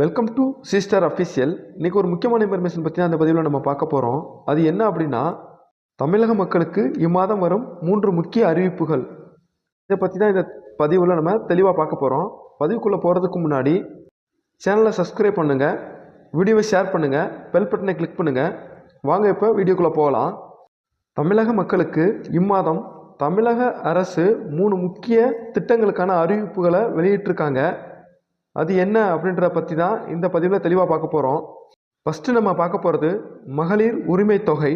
Welcome to sister official இன்றைக்கி ஒரு முக்கியமான இன்ஃபர்மேஷன் பற்றி அந்த பதிவில் நம்ம பார்க்க போகிறோம் அது என்ன அப்படின்னா தமிழக மக்களுக்கு இம்மாதம் வரும் மூன்று முக்கிய அறிவிப்புகள். இதை பற்றி தான் இந்த பதிவில் நம்ம தெளிவாக பார்க்க போகிறோம் பதிவுக்குள்ளே போகிறதுக்கு முன்னாடி சேனலை சப்ஸ்கிரைப் பண்ணுங்கள் வீடியோவை ஷேர் பண்ணுங்கள் பெல் பட்டனை கிளிக் பண்ணுங்கள் வாங்க இப்போ வீடியோக்குள்ளே போகலாம். தமிழக மக்களுக்கு இம்மாதம் தமிழக அரசு மூணு முக்கிய திட்டங்களுக்கான அறிவிப்புகளை வெளியிட்டிருக்காங்க. அது என்ன அப்படின்றத பற்றி தான் இந்த பதிவில் தெளிவாக பார்க்க போகிறோம் ஃபஸ்ட்டு நம்ம பார்க்க போகிறது மகளிர் உரிமை தொகை.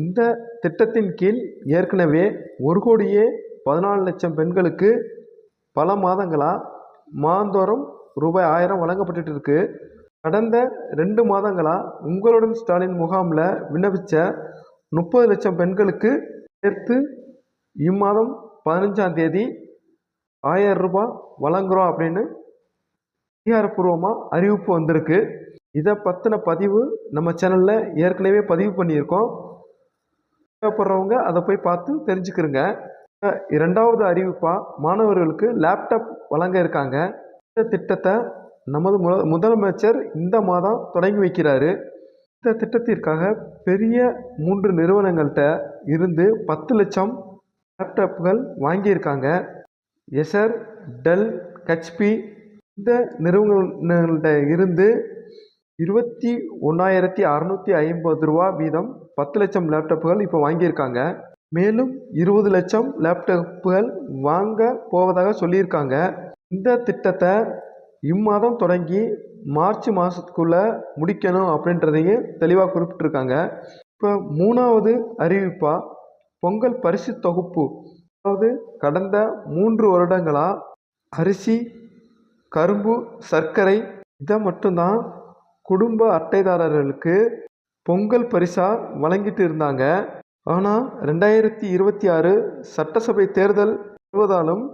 இந்த திட்டத்தின் கீழ் ஏற்கனவே ஒரு கோடியே பதினாலு லட்சம் பெண்களுக்கு பல மாதங்களாக மாந்தோறும் ரூபாய் ஆயிரம் வழங்கப்பட்டு இருக்கு. கடந்த ரெண்டு மாதங்களாக உங்களுடன் ஸ்டாலின் முகாமில் விண்ணப்பித்த முப்பது லட்சம் பெண்களுக்கு சேர்த்து இம்மாதம் பதினஞ்சாம் தேதி ஆயிரம் ரூபாய் வழங்குகிறோம் அப்படின்னு அதிகாரப்பூர்வமாக அறிவிப்பு வந்திருக்கு. இதை பற்றின பதிவு நம்ம சேனலில் ஏற்கனவே பதிவு பண்ணியிருக்கோம். தேவைப்படுறவங்க அதை போய் பார்த்து தெரிஞ்சுக்கிறங்க இரண்டாவது அறிவிப்பாக மாணவர்களுக்கு லேப்டாப் வழங்க இருக்காங்க. இந்த திட்டத்தை நமது முத முதலமைச்சர் இந்த மாதம் தொடங்கி வைக்கிறாரு. இந்த திட்டத்திற்காக பெரிய மூன்று நிறுவனங்கள்கிட்ட இருந்து பத்து லட்சம் லேப்டாப்புகள் வாங்கியிருக்காங்க. எசர் டெல் ஹெச்பி இந்த நிறுவனங்கள்கிட்ட இருந்து இருபத்தி ஒன்றாயிரத்தி அறநூற்றி ஐம்பது ரூபா வீதம் பத்து லட்சம் லேப்டாப்புகள் இப்போ வாங்கியிருக்காங்க. மேலும் இருபது லட்சம் லேப்டாப்புகள் வாங்க போவதாக சொல்லியிருக்காங்க. இந்த திட்டத்தை இம்மாதம் தொடங்கி மார்ச் மாதத்துக்குள்ளே முடிக்கணும் அப்படின்றதையும் தெளிவாக குறிப்பிட்டிருக்காங்க. இப்போ மூணாவது அறிவிப்பாக பொங்கல் பரிசு தொகுப்பு. அதாவது கடந்த மூன்று வருடங்களாக அரிசி கரும்பு சர்க்கரை இதை மட்டும்தான் குடும்ப அட்டைதாரர்களுக்கு பொங்கல் பரிசாக வழங்கிட்டு இருந்தாங்க. ஆனால் ரெண்டாயிரத்தி இருபத்தி ஆறு சட்டசபை தேர்தல் வருவதாலும்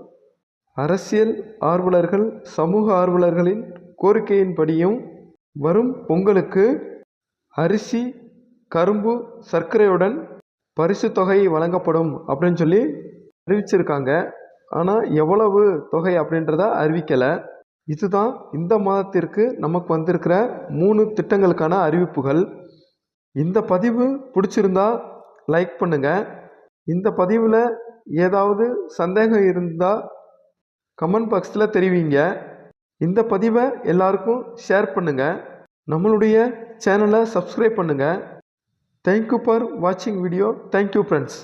அரசியல் ஆர்வலர்கள் சமூக ஆர்வலர்களின் கோரிக்கையின்படியும் வரும் பொங்கலுக்கு அரிசி கரும்பு சர்க்கரையுடன் பரிசு தொகை வழங்கப்படும் அப்படின்னு சொல்லி அறிவிச்சிருக்காங்க. ஆனால் எவ்வளவு தொகை அப்படின்றத அறிவிக்கலை. இதுதான் இந்த மாதத்திற்கு நமக்கு வந்திருக்கிற மூணு திட்டங்களுக்கான அறிவிப்புகள். இந்த பதிவு பிடிச்சிருந்தா லைக் பண்ணுங்கள் இந்த பதிவில் ஏதாவது சந்தேகம் இருந்தால் கமெண்ட் பாக்ஸில் தெரிவிங்க. இந்த பதிவை எல்லாருக்கும் ஷேர் பண்ணுங்கள் நம்மளுடைய சேனலை சப்ஸ்கிரைப் பண்ணுங்கள் தேங்க்யூ ஃபார் வாட்சிங் வீடியோ தேங்க்யூ ஃப்ரெண்ட்ஸ்